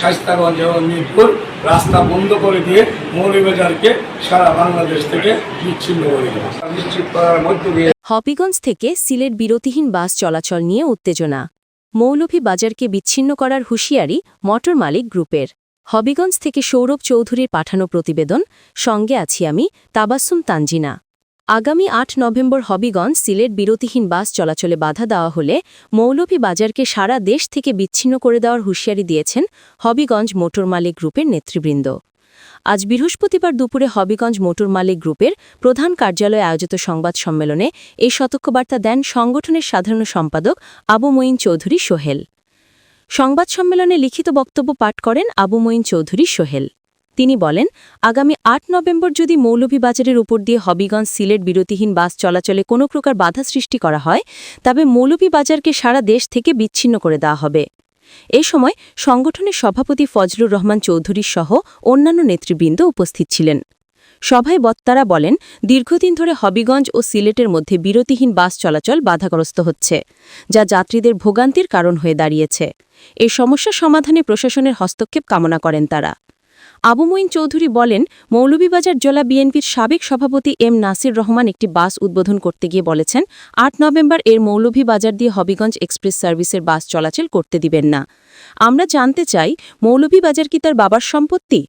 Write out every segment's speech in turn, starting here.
শাইস্তাগঞ্জ এবং মিরপুর, রাস্তা বন্ধ করে দিয়ে মৌলভীবাজারকে সারা বাংলাদেশ থেকে বিচ্ছিন্ন করে দেবে। নিশ্চিত করার মধ্য দিয়ে হবিগঞ্জ থেকে সিলেট বিরতিহীন বাস চলাচল নিয়ে উত্তেজনা। মৌলভী বাজারকে বিচ্ছিন্ন করার হুঁশিয়ারি মোটর মালিক গ্রুপের। হবিগঞ্জ থেকে সৌরভ চৌধুরীর পাঠানো প্রতিবেদন, সঙ্গে আছি আমি তাবাসুম তানজিনা। আগামী আট নভেম্বর হবিগঞ্জ সিলেট বিরতিহীন বাস চলাচলে বাধা দেওয়া হলে মৌলভী বাজারকে সারা দেশ থেকে বিচ্ছিন্ন করে দেওয়ার হুঁশিয়ারি দিয়েছেন হবিগঞ্জ মোটর মালিক গ্রুপের নেতৃবৃন্দ। আজ বৃহস্পতিবার দুপুরে হবিগঞ্জ মোটর মালিক গ্রুপের প্রধান কার্যালয়ে আয়োজিত সংবাদ সম্মেলনে এই সতর্কবার্তা দেন সংগঠনের সাধারণ সম্পাদক আবু মঈন চৌধুরী সোহেল। সংবাদ সম্মেলনে লিখিত বক্তব্য পাঠ করেন আবু মঈন চৌধুরী সোহেল। তিনি বলেন, আগামী আট নভেম্বর যদি মৌলভীবাজারের উপর দিয়ে হবিগঞ্জ সিলেট বিরতিহীন বাস চলাচলে কোনো প্রকার বাধা সৃষ্টি করা হয়, তবে মৌলভীবাজারকে সারা দেশ থেকে বিচ্ছিন্ন করে দেওয়া হবে। এ সময় সংগঠনের সভাপতি ফজলুর রহমান চৌধুরী সহ অন্যান্য নেতৃবৃন্দ উপস্থিত ছিলেন। সভায় বক্তারা বলেন, দীর্ঘদিন ধরে হবিগঞ্জ ও সিলেটের মধ্যে বিরতিহীন বাস চলাচল বাধাগ্রস্ত হচ্ছে, যা যাত্রীদের ভোগান্তির কারণ হয়ে দাঁড়িয়েছে। এ সমস্যা সমাধানে প্রশাসনের হস্তক্ষেপ কামনা করেন তারা। আবু মঈন চৌধুরী বলেন, মৌলভীবাজার জেলা বিএনপির সাবেক সভাপতি এম নাসির রহমান একটি বাস উদ্বোধন করতে গিয়ে বলেছেন, আট নভেম্বর এর মৌলভীবাজার দিয়ে হবিগঞ্জ এক্সপ্রেস সার্ভিসের বাস চলাচল করতে দিবেন না। আমরা জানতে চাই, মৌলভীবাজার কি তার বাবার সম্পত্তি?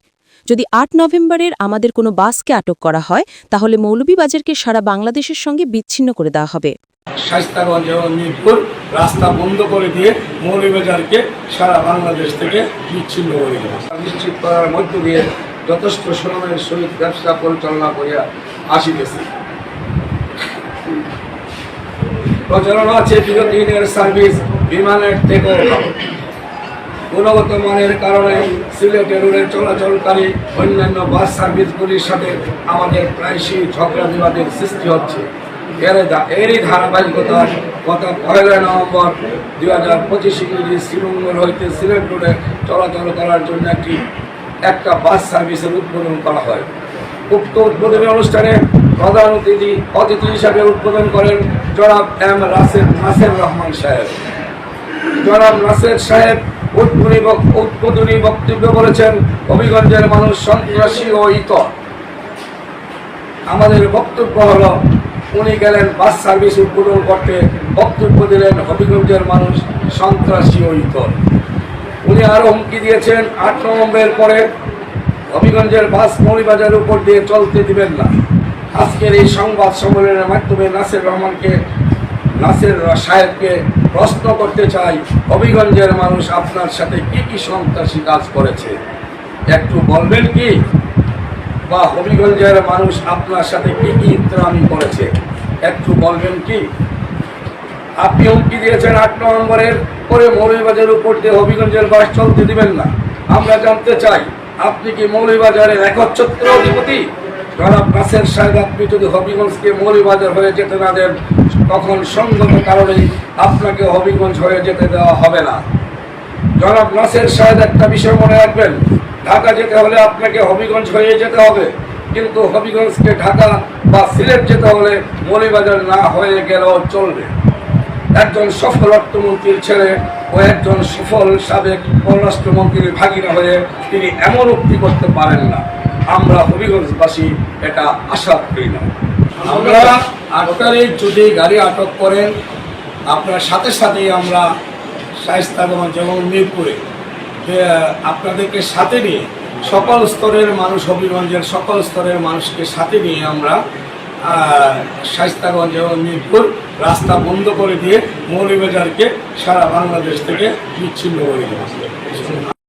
যদি আট নভেম্বরের আমাদের কোনো বাসকে আটক করা হয়, তাহলে মৌলভীবাজারকে সারা বাংলাদেশের সঙ্গে বিচ্ছিন্ন করে দেওয়া হবে। শাইস্তাগঞ্জ এবং মিরপুর রাস্তা বন্ধ করে দিয়ে মৌলভীবাজারকে সারা বাংলাদেশ থেকে বিচ্ছিন্ন করে নিশ্চিত করার মধ্য দিয়ে যথেষ্ট শ্রমের সহিত ব্যবসা পরিচালনা করিয়া আসিতেছি। প্রচলন আছে বিরতিহীনের সার্ভিস, বিমানের ভালো। গুণগত মানের কারণে সিলেটে রোডে চলাচলকারী অন্যান্য বাস সার্ভিসগুলির সাথে আমাদের প্রায়শই ঝগড়া বিবাদের সৃষ্টি হচ্ছে। এর এরই ধারাবাহিকতা গত পয়লা নভেম্বর দুই হাজার পঁচিশ ইংরেজি শ্রীমঙ্গল হইতে সিলেট রোডে চলাচল করার জন্য একটি, একটা বাস সার্ভিসের উদ্বোধন করা হয়। উক্ত উদ্বোধনী অনুষ্ঠানে প্রধান অতিথি অতিথি হিসাবে উদ্বোধন করেন জনাব এম রাসেদ নাসের রহমান সাহেব। জনাব নাসের সাহেব উদ্বোধনী উদ্বোধনী বক্তব্য বলেছেন, হবিগঞ্জের মানুষ সন্ত্রাসী ও ইতর। আমাদের বক্তব্য হলো উনি গেলেন বাস সার্ভিস উদ্বোধন করতে, বক্তব্য দিলেন হবিগঞ্জের মানুষ, সন্ত্রাসী ও ইতর। উনি আরও হুমকি দিয়েছেন, আট নভেম্বরের পরে হবিগঞ্জের বাস মৌলিবাজারের উপর দিয়ে চলতে দিবেন না। আজকের এই সংবাদ সম্মেলনের মাধ্যমে নাসির রহমানকে, নাসির সাহেবকে প্রশ্ন করতে চাই, হবিগঞ্জের মানুষ আপনার সাথে কি কি সন্ত্রাসী কাজ করেছে? একটু বলবেন কি? বা হবিগঞ্জের মানুষ আপনার সাথে কি কি ইত্রামি করেছে? একটু বলবেন কি? আপনি হুমকি দিয়েছেন আট নভেম্বরের পরে মৌলভীবাজারের উপর দিয়ে হবিগঞ্জের বাস চলতে দিবেন না। আমরা জানতে চাই, আপনি কি মৌলভীবাজারের একচ্ছত্র অধিপতি? জনাব নাসের সাহেব, আপনি যদি হবিগঞ্জকে মৌলভীবাজার হয়ে যেতে না দেন, তখন সঙ্গত কারণেই আপনাকে হবিগঞ্জ হয়ে যেতে দেওয়া হবে না। জনাব নাসের সাহেব একটা বিষয় মনে রাখবেন ঢাকা যেতে হলে আপনাকে হবিগঞ্জ হয়ে যেতে হবে। কিন্তু হবিগঞ্জকে ঢাকা বা সিলেট যেতে হলে মৌলিবাজার না হয়ে গেলেও চলবে। একজন সফল অর্থমন্ত্রীর ছেলে ও একজন সফল সাবেক পররাষ্ট্রমন্ত্রীর ভাগিনা হয়ে তিনি এমন উক্তি করতে পারেন না। আমরা হবিগঞ্জবাসী এটা আশা করি না। আমরা আট তারিখ যদি গাড়ি আটক করেন, আপনার সাথে সাথেই আমরা শায়স্তাগঞ্জ এবং মিরপুরে। আপনাদেরকে সাথে নিয়ে সকল স্তরের মানুষ হবিগঞ্জের সকল স্তরের মানুষকে সাথে নিয়ে আমরা আহ, শায়েস্তাগঞ্জ এবং মিরপুর রাস্তা বন্ধ করে দিয়ে মৌলিবাজারকে সারা বাংলাদেশ থেকে বিচ্ছিন্ন করে দেবো